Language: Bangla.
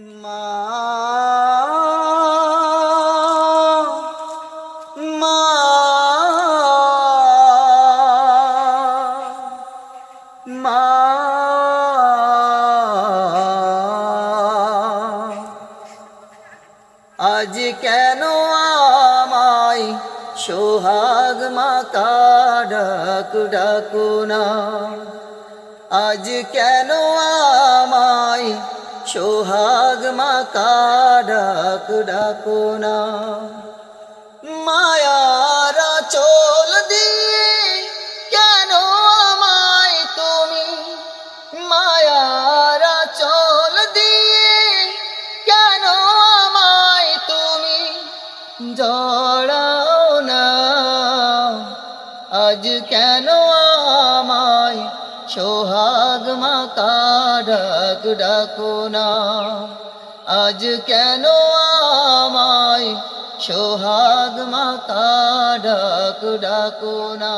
মা মা। মা। আজ কেন আমায় সোহাগ মাতা ডাক ডাকু না? আজ কেন আমায় সোহাগ মাতা ডাক ডাকু না। মায়ারা চল দিয়ে কেন আমায় তুমি? মায়ারা চল দিয়ে কেন আমায় তুমি? জড়াও না। আজ কেন আমায় সোহাগ মাকা ডাক ডাকো না। আজ কেন আমায় সোহাগ মাকা ডাক ডাকো না?